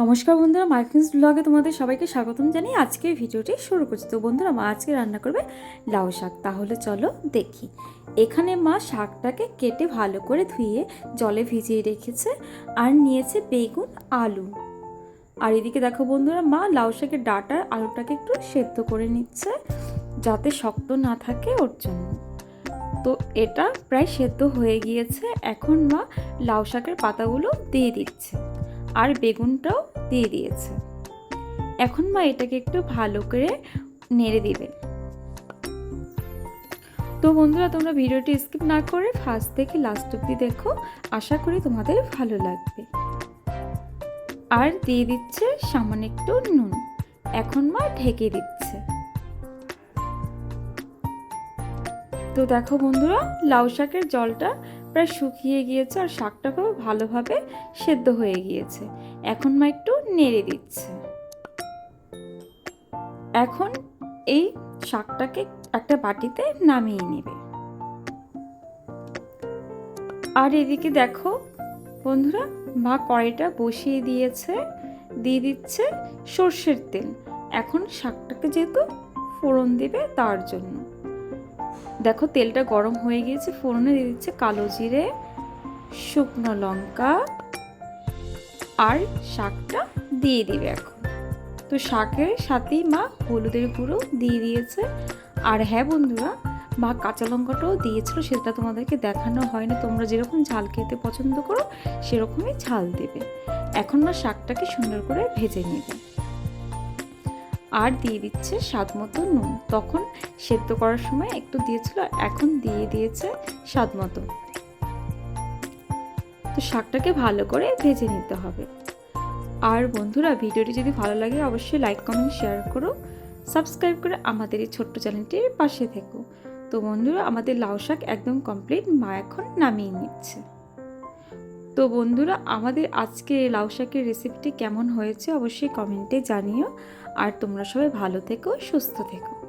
নমস্কার বন্ধুরা মাইকিংস ব্লগে তোমাদের সবাইকে স্বাগতম জানিয়ে আজকে ভিডিওটি শুরু করছি। তো বন্ধুরা, মা আজকে রান্না করবে লাউ শাক। তাহলে চলো দেখি। এখানে মা শাকটাকে কেটে ভালো করে ধুয়ে জলে ভিজিয়ে রেখেছে আর নিয়েছে বেগুন, আলু। আর এদিকে দেখো বন্ধুরা, মা লাউ শাকের ডাটার আলুটাকে একটু সেদ্ধ করে নিচ্ছে যাতে শক্ত না থাকে ওর জন্য। তো এটা প্রায় সেদ্ধ হয়ে গিয়েছে। এখন মা লাউ শাকের পাতাগুলো দিয়ে দিচ্ছে। আর বেগুনটাও দিয়ে দিয়েছে। এখন মা এটাকে একটু ভালো করে নেড়ে দিবে। তো বন্ধুরা, তোমরা ভিডিওটি স্কিপ না করে ফার্স্ট থেকে লাস্ট অব্দি দেখো। আশা করি তোমাদের ভালো লাগবে। আর দিয়ে দিচ্ছে সামান্য একটু নুন। এখন মা ঢেকে দিচ্ছে। তো দেখো বন্ধুরা, লাউ শাকের জলটা প্রায় শুকিয়ে গিয়েছে আর শাকটাকেও ভালোভাবে সেদ্ধ হয়ে গিয়েছে। এখন মা একটু নেড়ে দিচ্ছে। এখন এই শাকটাকে একটা বাটিতে নামিয়ে নেবে। আর এদিকে দেখো বন্ধুরা, মা কড়াইটা বসিয়ে দিয়েছে, দিয়ে দিচ্ছে সর্ষের তেল। এখন শাকটাকে যেহেতু ফোড়ন দেবে তার জন্য। দেখো, তেলটা গরম হয়ে গিয়েছে, ফোড়নে দিয়ে দিচ্ছে কালো জিরে, শুকনো লঙ্কা আর শাকটা দিয়ে দিবে এখন। তো শাকের সাথেই মা হলুদের গুঁড়ো দিয়ে দিয়েছে। আর হ্যাঁ বন্ধুরা, মা কাঁচা লঙ্কাটাও দিয়েছিল, সেটা তোমাদেরকে দেখানো হয়নি। তোমরা যেরকম ঝাল খেতে পছন্দ করো, সেরকমই ঝাল দেবে। এখন মা শাকটাকে সুন্দর করে ভেজে নেবে। আর দিয়ে দিচ্ছে স্বাদ মতো নুন। তখন সেদ্ধ করার সময় একটু দিয়েছিল, এখন দিয়ে দিয়েছে স্বাদ মতো। তো শাকটাকে ভালো করে ভেজে নিতে হবে। আর বন্ধুরা, ভিডিওটি যদি ভালো লাগে, অবশ্যই লাইক কমেন্ট শেয়ার করো। সাবস্ক্রাইব করে আমাদের এই ছোট্ট চ্যানেলটির পাশে থেকো। তো বন্ধুরা, আমাদের লাউ শাক একদম কমপ্লিট মা এখন নামিয়ে নিচ্ছে। তো বন্ধুরা, আমাদের আজকে লাউ শাকের রেসিপিটি কেমন হয়েছে অবশ্যই কমেন্টে জানিও। আর তোমরা সবাই ভালো থেকো, সুস্থ থেকো।